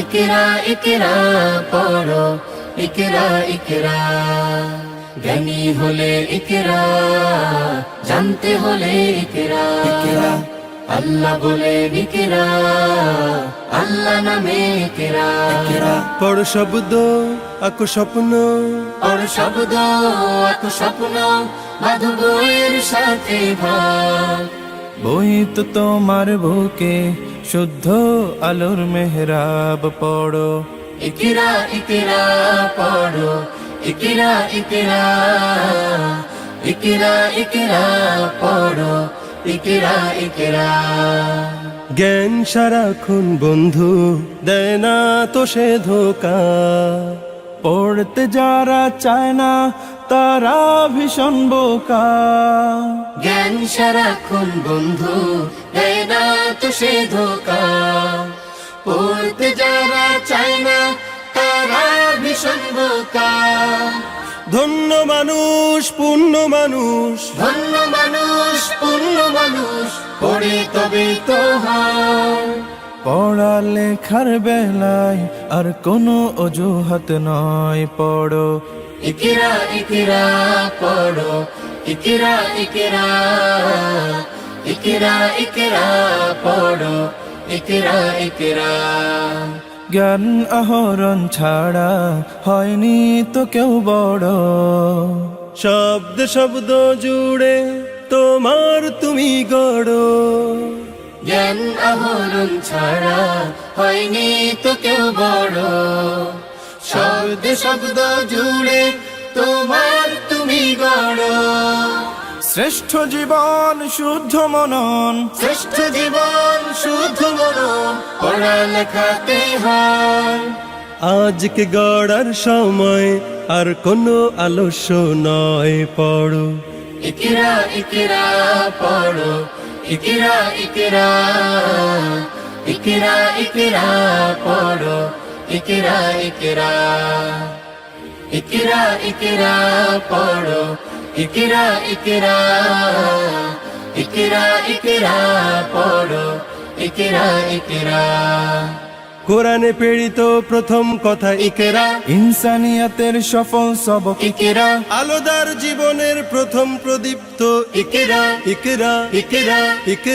ইকরা ইকরা পড়ো। ইকরা ইকরা। জ্ঞানী হলে ইকরা জানতে হলে ইকরা। ইকরা। আল্লাহ বলে ইকরা আল্লাহ নামে ইকরা। ইকরা। পড় শব্দ আকু স্বপ্ন। ওর শব্দ এক স্বপ্ন বাধবইয়ের সাথে ভাগ। বই তো তোমার বুকে শুদ্ধ আলোর মেহরাব পড়ো। ইকিরা ইকিরা পড়ো। ইকিরা ইকিরা ইকিরা ইকিরা পড়ো। ইকিরা ইকিরা। জ্ঞান সারাক্ষণ বন্ধু দেনা তো সে ধোকা। পড়তে যারা চায় না তারা ভীষণ বোকা। জ্ঞান সারাক্ষণ বন্ধু দেয় না তো সে ধোকা। পড়তে যারা চায় না তারা ভীষণ বোকা। ধন্য মানুষ পূর্ণ মানুষ। ধন্য মানুষ পূর্ণ মানুষ পড়ে তবে তো হয় পড়া লেখার বেলায় আর কোনো অজুহাত নয় পড়ো। ইকিরা ইকিরা পড়ো। ইকিরা ইকিরা ইকিরা ইকিরা পড়ো। ইকিরা ইকিরা। জ্ঞান আহরণ ছাড়া হয়নি তো কেউ বড়। শব্দ শব্দ জুড়ে তোমার তুমি গড়। জ্ঞান আহরণ ছাড়া হয়নি তো কেউ বড়। শব্দ শব্দ জুড়ে তোমার তুমি গড়। শ্রেষ্ঠ জীবন শুদ্ধ মনন। শ্রেষ্ঠ জীবন শুদ্ধ মনন পড়ালেখাতে হয় আজকে গড়ার সময় আর কোনো আলস্য নয় পড়ো। ইকিরা ইকিরা পড়ো। ইকিরা ইকিরা ইকিরা ইকিরা পড়ো ইকিরা ইকিরা ইকিরা ইকিরা পড়ো ইকিরা ইকিরা ইকিরা ইকিরা পড়ো ইকিরা ইকিরা কোরআনে পীড়িত প্রথম কথা ইকেরা। ইনসানিয়াতের সফল সবক ইকেরা। আলোদার জীবনের প্রথম প্রদীপ্ত ইকেরা। ইকেরা ইকেরা ইকেরা।